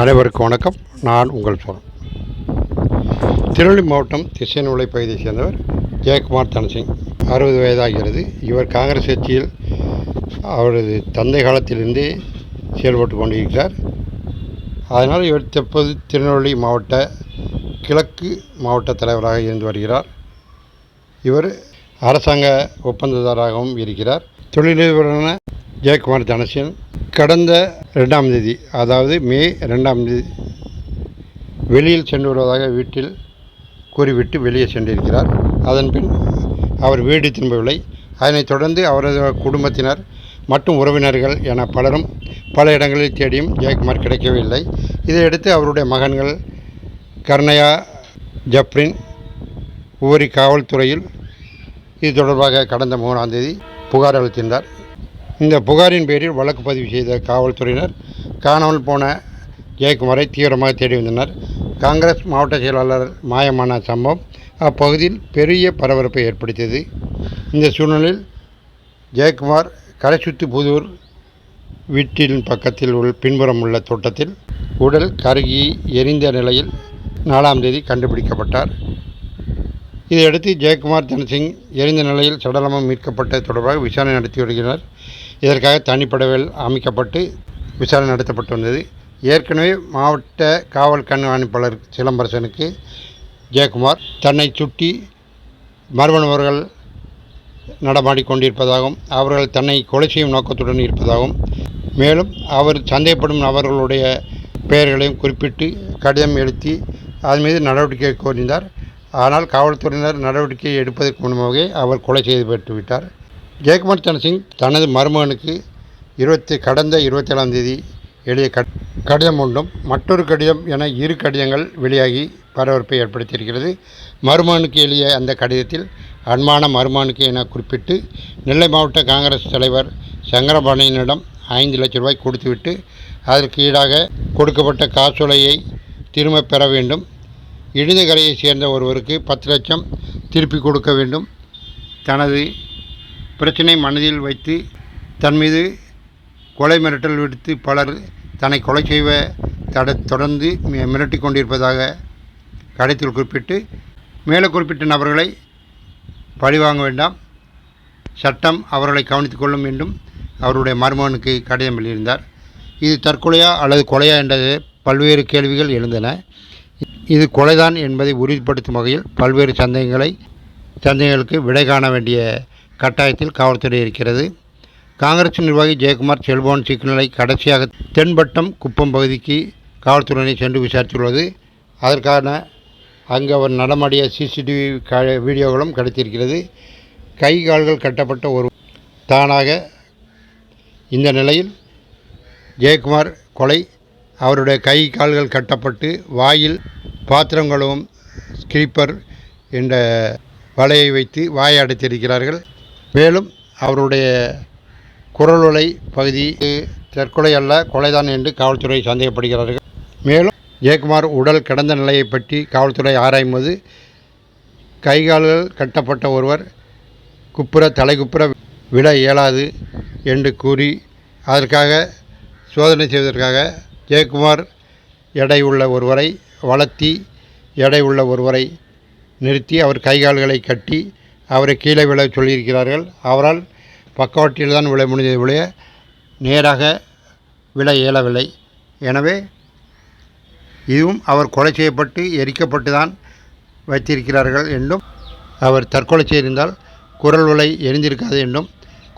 அனைவருக்கும் வணக்கம். நான் உங்கள் சொல் திருநெல்வேலி மாவட்டம் திசையன்விளை பகுதியைச் சேர்ந்தவர் ஜெயக்குமார் தனசிங். அறுபது வயதாகிறது. இவர் காங்கிரஸ் கட்சியில் அவரது தந்தை காலத்திலிருந்தே செயல்பட்டு கொண்டிருக்கிறார். அதனால் இவர் தற்போது திருநெல்வேலி மாவட்ட கிழக்கு மாவட்ட தலைவராக இருந்து வருகிறார். இவர் அரசாங்க ஒப்பந்ததாரராகவும் இருக்கிறார். தொழிலதிபரான ஜெயக்குமார் தனசிங் கடந்த ரெண்டாம் தேதி அதாவது மே ரெண்டாம் தேதி வெளியில் சென்று வருவதாக வீட்டில் கூறிவிட்டு வெளியே சென்றிருக்கிறார். அதன் பின் அவர் வீடு திரும்பவில்லை. அதனைத் தொடர்ந்து அவரது குடும்பத்தினர் மற்றும் உறவினர்கள் என பலரும் பல இடங்களில் தேடியும் ஜெயக்குமார் கிடைக்கவில்லை. இதையடுத்து அவருடைய மகன்கள் கர்ணயா ஜப்ரின் ஒவ்வொரு காவல்துறையில் இது தொடர்பாக கடந்த மூணாம் தேதி புகார் அளித்திருந்தார். இந்த புகாரின் பேரில் வழக்கு பதிவு செய்த காவல்துறையினர் காணாமல் போன ஜெயக்குமாரை தீவிரமாக தேடி வந்தனர். காங்கிரஸ் மாவட்ட செயலாளர் மாயமான சம்பவம் அப்பகுதியில் பெரிய பரபரப்பை ஏற்படுத்தியது. இந்த சூழ்நிலையில் ஜெயக்குமார் கரைச்சுத்து புதூர் வீட்டின் பக்கத்தில் உள்ள பின்புறம் உள்ள தோட்டத்தில் உடல் கருகி எரிந்த நிலையில் நாலாம் தேதி கண்டுபிடிக்கப்பட்டார். இதையடுத்து ஜெயக்குமார் தனசிங் எரிந்த நிலையில் சடலமாக மீட்கப்பட்டது தொடர்பாக விசாரணை நடத்தி வருகிறார். இதற்காக தனிப்படவில் அமைக்கப்பட்டு விசாரணை நடத்தப்பட்டு வந்தது. ஏற்கனவே மாவட்ட காவல் கண்காணிப்பாளர் சிலம்பரசனுக்கு ஜெயக்குமார் தன்னை சுட்டி மர்ம நபர்கள் அவர்கள் தன்னை கொலை செய்யும் நோக்கத்துடன் இருப்பதாகவும் மேலும் அவர் சந்தேகப்படும் நபர்களுடைய பெயர்களையும் குறிப்பிட்டு கடிதம் எழுத்தி அதன் மீது நடவடிக்கை கோரினார். ஆனால் காவல்துறையினர் நடவடிக்கை எடுப்பதற்கு முன்பாகவே அவர் கொலை செய்து விட்டார் ஜெயக்குமார் தனசிங் தனது மருமகனுக்கு இருபத்தி கடந்த இருபத்தேழாம் தேதி எழுதிய கட் கடிதம் ஒன்றும் மற்றொரு கடிதம் என இரு கடிதங்கள் வெளியாகி பரபரப்பை ஏற்படுத்தியிருக்கிறது. மருமகனுக்கு எழுதிய அந்த கடிதத்தில் அன்பான மருமகனுக்கு என குறிப்பிட்டு நெல்லை மாவட்ட காங்கிரஸ் தலைவர் சங்கரபாணியனிடம் ஐந்து லட்சம் ரூபாய் கொடுத்துவிட்டு அதற்கு ஈடாக கொடுக்கப்பட்ட காசோலையை திரும்பப் பெற வேண்டும். இடிந்தகரையைச் சேர்ந்த ஒருவருக்கு பத்து லட்சம் திருப்பி கொடுக்க வேண்டும். தனது பிரச்சனை மனதில் வைத்து தன் மீது கொலை மிரட்டல் விடுத்து பலர் தன்னை கொலை செய்வ தட தொடர்ந்து மிரட்டி மிரட்டிக் கொண்டிருப்பதாக கடிதத்தில் குறிப்பிட்டு மேலே குறிப்பிட்ட நபர்களை பழிவாங்க வேண்டாம். சட்டம் அவர்களை கவனித்துக் கொள்ளும் என்றும் அவருடைய மருமகனுக்கு கடிதம் எழுதியிருந்தார். இது தற்கொலையா அல்லது கொலையா என்ற பல்வேறு கேள்விகள் எழுந்தன. இது கொலைதான் என்பதை உறுதிப்படுத்தும் வகையில் பல்வேறு சந்தேகங்களை சந்தேகங்களுக்கு விடை காண வேண்டிய கட்டாயத்தில் காவல்துறை இருக்கிறது. காங்கிரஸ் நிர்வாகி ஜெயக்குமார் செல்போன் சிக்னலை கடைசியாக தென்பட்டம் குப்பம் பகுதிக்கு காவல்துறையினை சென்று விசாரித்துள்ளது. அதற்கான அங்கு அவர் நடமாடிய சிசிடிவி க வீடியோகளும் கிடைத்திருக்கிறது. கை கால்கள் கட்டப்பட்ட ஒரு தானாக இந்த நிலையில் ஜெயக்குமார் கொலை அவருடைய கை கால்கள் கட்டப்பட்டு வாயில் பாத்திரங்களும் ஸ்கிரீப்பர் என்ற வலையை வைத்து வாயை அடைத்திருக்கிறார்கள். மேலும் அவருடைய குரலுலை பகுதி தற்கொலை அல்ல கொலைதான் என்று காவல்துறை சந்தேகப்படுகிறார்கள். மேலும் ஜெயக்குமார் உடல் கிடந்த நிலையை பற்றி காவல்துறை ஆராயும்போது கைகால்கள் கட்டப்பட்ட ஒருவர் குப்புற தலைகுப்புற விட இயலாது என்று கூறி அதற்காக சோதனை செய்வதற்காக ஜெயக்குமார் எடை உள்ள ஒருவரை வளர்த்தி எடை உள்ள ஒருவரை நிறுத்தி அவர் கைகால்களை கட்டி அவரை கீழே விழ சொல்லியிருக்கிறார்கள். அவரால் பக்கவாட்டில் தான் விழ முடிந்தது ஒழிய நேராக விழ இயலவில்லை. எனவே இதுவும் அவர் கொலை செய்யப்பட்டு எரிக்கப்பட்டு தான் வைத்திருக்கிறார்கள் என்றும் அவர் தற்கொலை செய்திருந்தால் குரல் உலை எரிந்திருக்காது என்றும்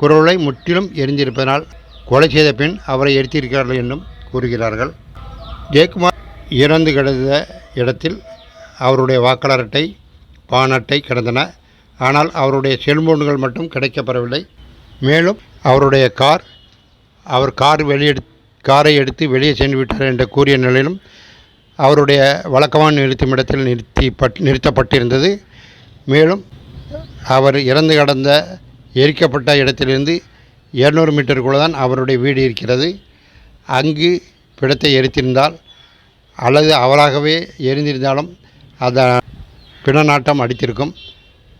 குரல் உலை முற்றிலும் எரிந்திருப்பதனால் கொலை செய்த பின் அவரை எரித்திருக்கிறார்கள் என்றும் கூறுகிறார்கள். ஜெயக்குமார் இறந்து கிடந்த இடத்தில் அவருடைய வாக்காளர் அட்டை பான் அட்டை கிடந்தன. ஆனால் அவருடைய செல்போன்கள் மட்டும் கிடைக்கப்பெறவில்லை. மேலும் அவருடைய கார் அவர் கார் வெளியெடு காரை எடுத்து வெளியே சென்று விட்டார் என்று கூறிய நிலையிலும் அவருடைய வழக்கமான நிறுத்தும் இடத்தில் நிறுத்தி பட் நிறுத்தப்பட்டிருந்தது. மேலும் அவர் இறந்து கடந்த எரிக்கப்பட்ட இடத்திலிருந்து இரநூறு மீட்டருக்குள்ளே தான் அவருடைய வீடு இருக்கிறது. அங்கு பிடத்தை எரித்திருந்தால் அல்லது அவராகவே எரிந்திருந்தாலும் அந்த பிணநாட்டம் அடித்திருக்கும்.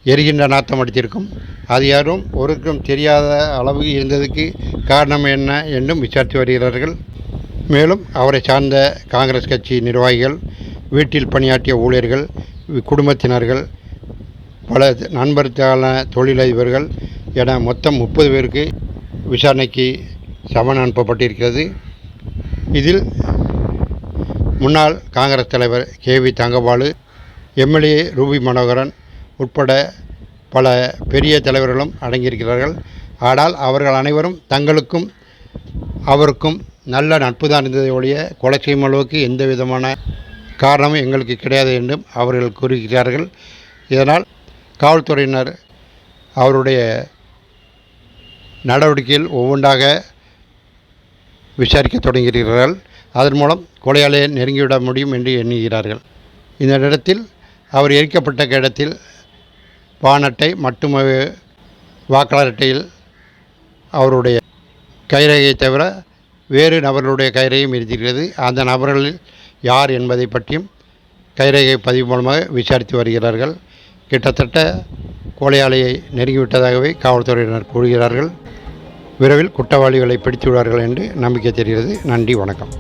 எரிகின்ற நாத்தம் அடித்திருக்கும். அது யாரும் ஒருக்கும் தெரியாத அளவு இருந்ததுக்கு காரணம் என்ன என்றும் விசாரித்து வருகிறார்கள். மேலும் அவரை சார்ந்த காங்கிரஸ் கட்சி நிர்வாகிகள் வீட்டில் பணியாற்றிய ஊழியர்கள் குடும்பத்தினர்கள் பல நண்பர்களான தொழிலதிபர்கள் என மொத்தம் முப்பது பேருக்கு விசாரணைக்கு சமன் அனுப்பப்பட்டிருக்கிறது. இதில் முன்னாள் காங்கிரஸ் தலைவர் K V Thangabalu MLA Ruby Manoharan உட்பட பல பெரிய தலைவர்களும் அடங்கியிருக்கிறார்கள். ஆனால் அவர்கள் அனைவரும் தங்களுக்கும் அவருக்கும் நல்ல நட்பு தான் இருந்ததை ஒழிய கொலை செய்யும் அளவுக்கு எந்த விதமான காரணமும் எங்களுக்கு கிடையாது என்றும் அவர்கள் கூறுகிறார்கள். இதனால் காவல்துறையினர் அவருடைய நடவடிக்கையில் ஒவ்வொன்றாக விசாரிக்க தொடங்குகிறார்கள். அதன் மூலம் கொலையாளியை நெருங்கிவிட முடியும் என்று எண்ணுகிறார்கள். இந்த இடத்தில் அவர் எரிக்கப்பட்ட இடத்தில் பான் அட்டை வாக்காளர் அட்டையில் அவருடைய கைரேகையை தவிர வேறு நபர்களுடைய கைரேகையும் இருக்கிறது. அந்த நபர்களில் யார் என்பதை பற்றியும் கைரேகை பதிவு மூலமாக விசாரித்து வருகிறார்கள். கிட்டத்தட்ட கொலையாளியை நெருங்கிவிட்டதாகவே காவல்துறையினர் கூறுகிறார்கள். விரைவில் குற்றவாளிகளை பிடித்து விடுவார்கள் என்று நம்பிக்கை தெரிகிறது. நன்றி வணக்கம்.